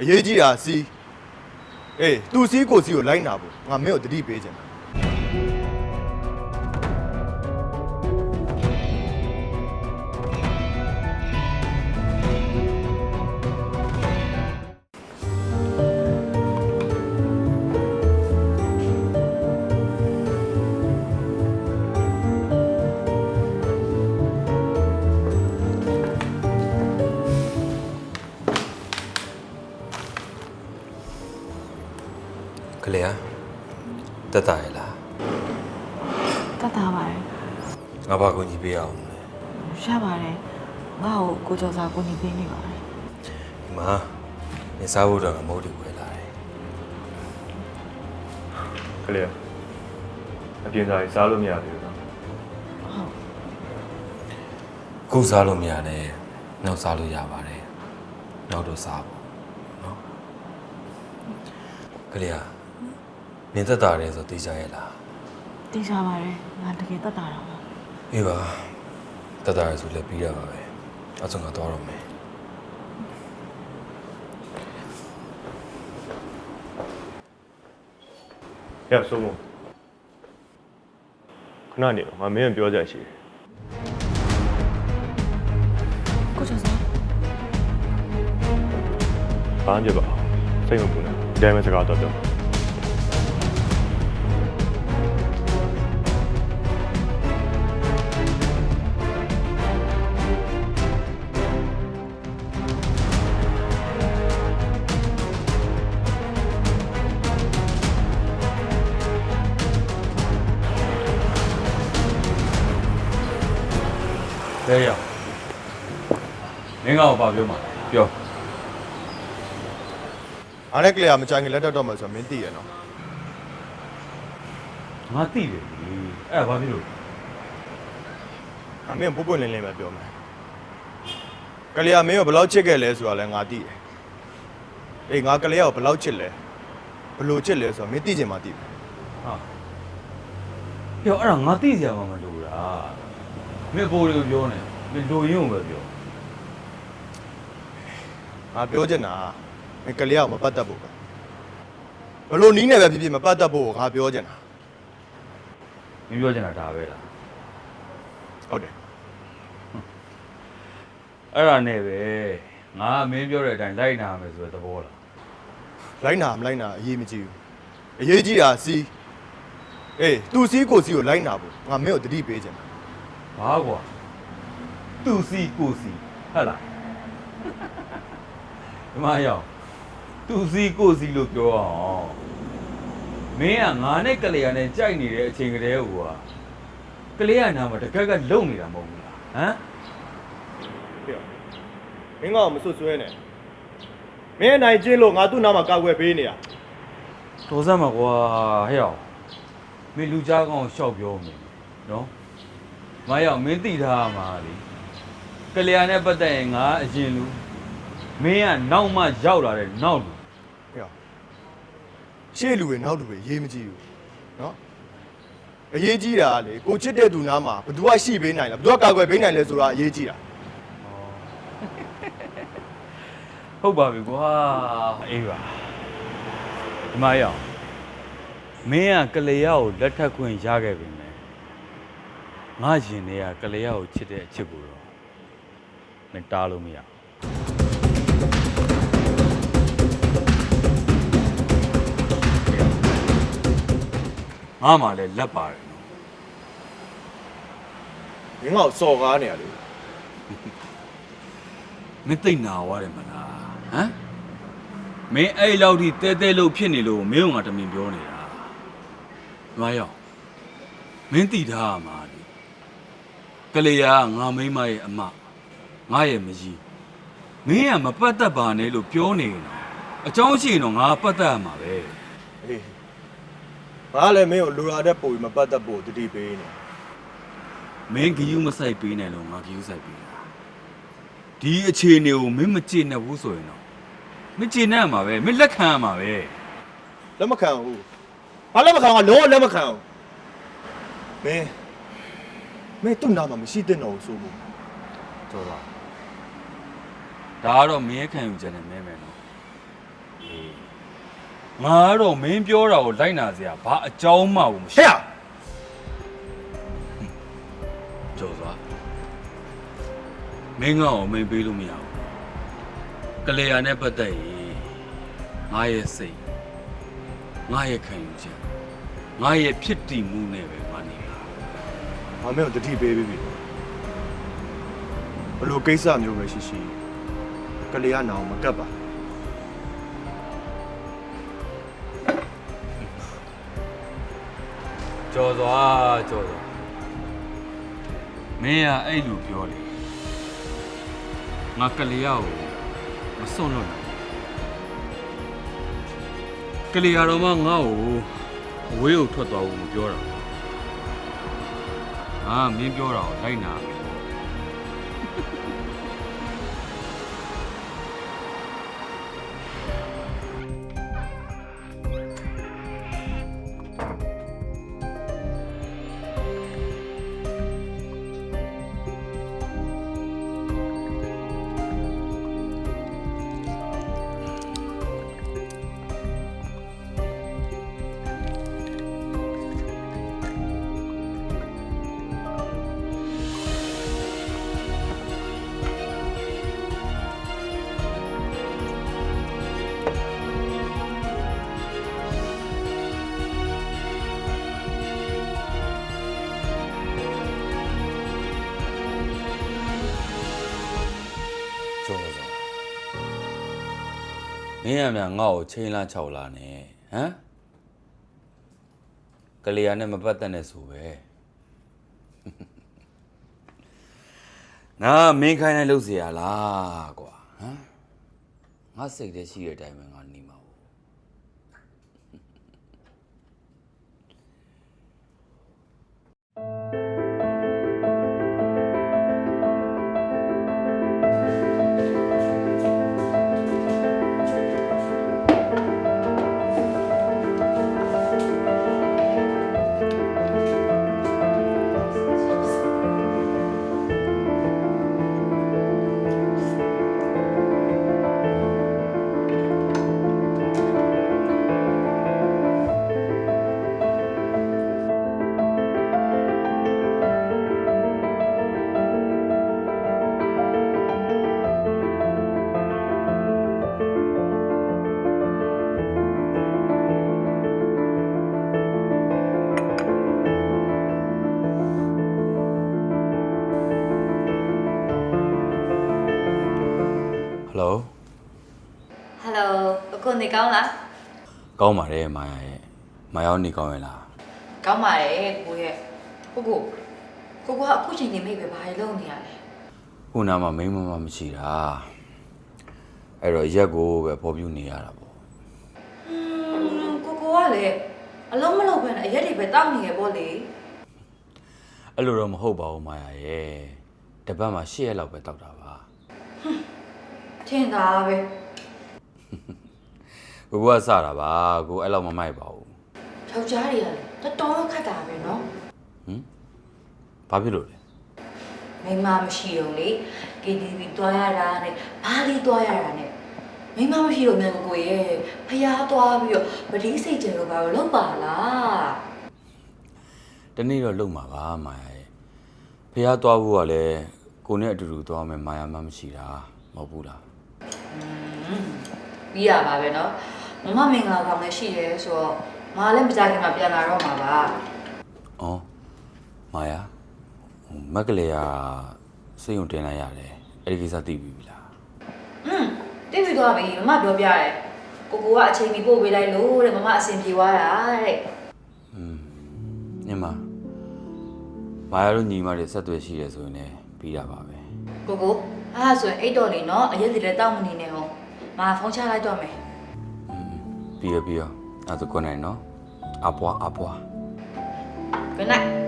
အရေးကြီးတာစီးအေးသူစီးကိုစီးကိုလိုက်နာဖို့ငါမင်းကိုတတိပေးချင်တာ တက်တာရလားတတ်တာပါတယ်ငါဘာကိုညီပေးအောင်လဲရပါတယ်ငါ့ကိုကိုကျော်စာကိုနေပေးနေပါတယ်ဒီမှာနေစားဖို့တော့ငါမဟုတ်ဒီဝယ်လာတယ်ကလေးအပြင်စားကြီးစားလို့မရသေးဘူးနော်ဟုတ်ခုစားလို့မရနဲ့နောက်စားလို့ရပါတယ်နောက်တော့စားဖို့နော်ကလေး อ่ะနေတက်တာတယ်ဆိုသိကြရဲ့လားသိချပါတယ်ငါတကယ်တတ်တာတော့ပါအေးပါတက်တာရဆိုလည်းပြီးရပါပဲအဲ့ဆိုငါတော့တော့မယ်ရဆုံးမခဏနေတော့ငါမင်းကပြောကြရှိတယ်ကိုကျော်စာဘာမှမဖြစ်ပါဘူးစိတ်မပူနဲ့ဒီတိုင်းပဲစကားတော့ပြော တဲရမင်းကောင်ဘာပြောမှာပြောအားနဲ့ကလေးကမကြိုင်ခင်လက်ထပ်တော့မှဆိုတော့မင်းသိရနော်ငါသိတယ်လေအဲ့ဒါဘာဖြစ်လို့ငါမင်းကိုပွပွလင်းလင်းပဲပြောမယ်ကလေးကမင်းကိုဘယ်လောက်ချစ်ခဲ့လဲဆိုတာလည်းငါသိတယ်အေးငါကလေးကိုဘယ်လောက်ချစ်လဲဘယ်လိုချစ်လဲဆိုတော့မင်းသိချင်မှသိတယ်ဟာပြောအဲ့ဒါငါသိစရာမှမလိုတာ မင်းကိုယ်ကိုပြောနေမင်းလိုရင်းကိုပဲပြောငါပြောချင်တာကမင်းကလေးကိုမပတ်သက်ဖို့ပဲဘယ်လိုနီးနေပဲဖြစ်ဖြစ်မပတ်သက်ဖို့ကိုငါပြောချင်တာမင်းပြောချင်တာဒါပဲလားဟုတ်တယ်အဲ့ဒါနဲ့ပဲငါမင်းပြောတဲ့အတိုင်းလိုက်နာမယ်ဆိုတဲ့သဘောလားလိုက်နာမလိုက်နာအရေးမကြီးဘူးအရေးကြီးတာစီးအေးသူစီးကိုစီးကိုလိုက်နာဖို့ငါမင်းကိုတတိပေးချင်တာ ဘာကွာသူစီကိုစီဟဲ့လားဒီမှာရောက်သူစီကိုစီလို့ပြောအောင်မင်းကငါနဲ့ကလေးရနဲ့ကြိုက်နေတဲ့အချိန်ကတည်းကဟိုကကလေးရနာမှာတကက်ကလုံနေတာမဟုတ်ဘူးလားဟမ်ပြောမင်းကောင်မဆွဆွဲနဲ့မင်းအနိုင်ကျင့်လို့ငါသူ့နာမှာကာကွယ်ပေးနေရတော်စမ်းမှာကွာဟဲ့အောင်မင်းလူကြားကောင်းကိုရှောက်ပြောမယ်နော် မရောက်မင်းသိထားရမှာလေကလျာနဲ့ပတ်သက်ရင်ငါအရင်လူမင်းကနောက်မှရောက်လာတဲ့နောက်လူပြောရှေ့လူတွေနောက်လူတွေရေးမကြည့်ဘူးနော်အရေးကြီးတာကလေကိုချစ်တဲ့သူနာမှာဘယ်သူကရှိပေးနိုင်လဲဘယ်သူကကာကွယ်ပေးနိုင်လဲဆိုတာအရေးကြီးတာဟုတ်ပါပြီကွာအေးပါဒီမရောက်မင်းကကလျာကိုလက်ထပ်ခွင့်ရခဲ့ပြီမယ် ငါရင်ထဲကကလျာကိုချစ်တဲ့အချစ်ကိုတော့မင်းတားလို့မရဘူးငါမှလည်းလက်ပါတယ်နော်မင်းကောင်စော်ကားနေရလေမင်းသိပ်နာသွားတယ်မလားဟမ်မင်းအဲ့လောက်ထိတဲတဲလို့ဖြစ်နေလို့မင်းကငါတမင်ပြောနေတာမရောက်မင်းတိထားရမှာလေ ကလေးကငါမိမရဲ့အမငါရဲ့မကြီးမင်းကမပတ်သက်ပါနဲ့လို့ပြောနေတယ်အကြောင်းရှိရင်တော့ငါပတ်သက်ရမှာပဲအေးငါလည်းမင်းကိုလူရာတဲ့ပုံပြီးမပတ်သက်ဖို့တတိပေးနေမင်းဂယူးမဆိုင်ပေးနိုင်လို့ငါဂယူးဆိုင်ပေးတာဒီအခြေအနေကိုမင်းမကျေနပ်ဘူးဆိုရင်တော့မကျေနပ်မှာပဲမင်းလက်ခံရမှာပဲလက်မခံဘူးဘာလက်မခံကလုံးဝလက်မခံဘူးမင်း မင်းသူ့နာမှာမရှိတဲ့တော့ဆိုဘူးတော်ပါဒါကတော့မင်းရဲ့ခံယူချက်နဲ့မဲမယ်နော်ငါကတော့မင်းပြောတာကိုလိုက်နာစရာဘာအကြောင်းမှမရှိဟဲ့ကျော်စွာမင်းငါ့ကိုမင်းပေးလို့မရဘူးကလေးရနဲ့ပတ်သက်ရင်ငါရဲ့စိတ်ငါရဲ့ခံယူချက်ငါရဲ့ဖြစ်တည်မှုနဲ့ပဲငါနေမှာ ငါမင်းကိုတတိပေးပြီးပြီဘလို့ကိစ္စမျိုးပဲရှိရှိကလေးကနာအောင်မကတ်ပါကျော်စွာကျော်စွာမင်းကအဲ့လိုပြောလေငါကလေးရကိုမစွန့်လို့နိုင်ကလေးရတော့မှငါ့ကိုအဝေးကိုထွက်သွားဖို့မပြောတာ အာမင်းပြောတာကိုလိုက်နာ င်းရမြန်ငါ့ကိုချိန်လာ6လာနဲ့ဟမ်ကလေးရနဲ့မပတ်သက်နဲ့ဆိုပဲငါမင်းခိုင်းတဲ့လုပ်เสียလားကွာဟမ်ငါစိတ်ထဲရှိတဲ့အတိုင်းပဲငါနေမှာ နေကောင်းလားကောင်းပါတယ်မာယာရဲ့မာယာနေကောင်းရဲ့လားကောင်းပါတယ်ကိုရဲ့ကိုကိုကိုကအခုချိန်နေမိပဲဘာလုပ်နေရလဲခုနာမှာမိန်းမမမရှိတာအဲ့တော့ရက်ကိုပဲပေါ်ပြနေရတာပေါ့อืมကိုကိုကလည်းအလုံးမလုံးပဲနဲ့အရက်တွေပဲတောက်နေရပေါ့လေအဲ့လိုတော့မဟုတ်ပါဘူးမာယာရဲ့တပတ်မှာ၈ရက်လောက်ပဲတောက်တာပါထင်တာပဲ ကိုကစတာပါကိုအဲ့လောက်မမိုက်ပါဘူး ယောက်ျားတွေကလည်းတော်တော်ခက်တာပဲเนาะ ဘာဖြစ်လို့လဲ မိန်းမမရှိတော့လေ KTV တွားရတာနဲ့ဘားလေးတွားရတာနဲ့မိန်းမမရှိတော့မြန်ကိုကိုရဲ့ဖျားတွားပြီးတော့ပတိစိတ်ကြံလို့ပါတော့လောက်ပါလား တနေ့တော့လုံမှာပါမာယာရဲ့ဖះသွားဖို့ကလည်းကိုနဲ့အတူတူသွားမယ်မာယာမမရှိတာမဟုတ်ဘူးလား ပြီးရပါပဲเนาะ မမမင်္ဂလာကောင်လည်းရှိတယ်ဆိုတော့မာလည်းမကြခင်မှာပြန်လာတော့မှာပါ ဩမာယာဟိုမက်ကလေးကစိတ်ုံတင်လိုက်ရတယ်အဲ့ဒီကိစ္စသိပြီလား อืมတိတ်ပြီးသွားပြီမမပြောပြတယ်ကိုကိုကအချိန်မီပို့ပေးလိုက်လို့တဲ့မမအဆင်ပြေသွားတာတဲ့ ညမမာယာတို့ညီမတွေဆက်သွယ်ရှိတယ်ဆိုရင်လည်းပြီးတာပါပဲ ကိုကိုအားဆိုရင်အိတ်တော်လေးเนาะအရက်တွေလည်းတောက်မနေနဲ့ဟောမာဖုန်းချလိုက်တော့မယ် ပြီးရပြီးရအဲ့ဒါကိုနိုင်နော်အပွားအပွား Good night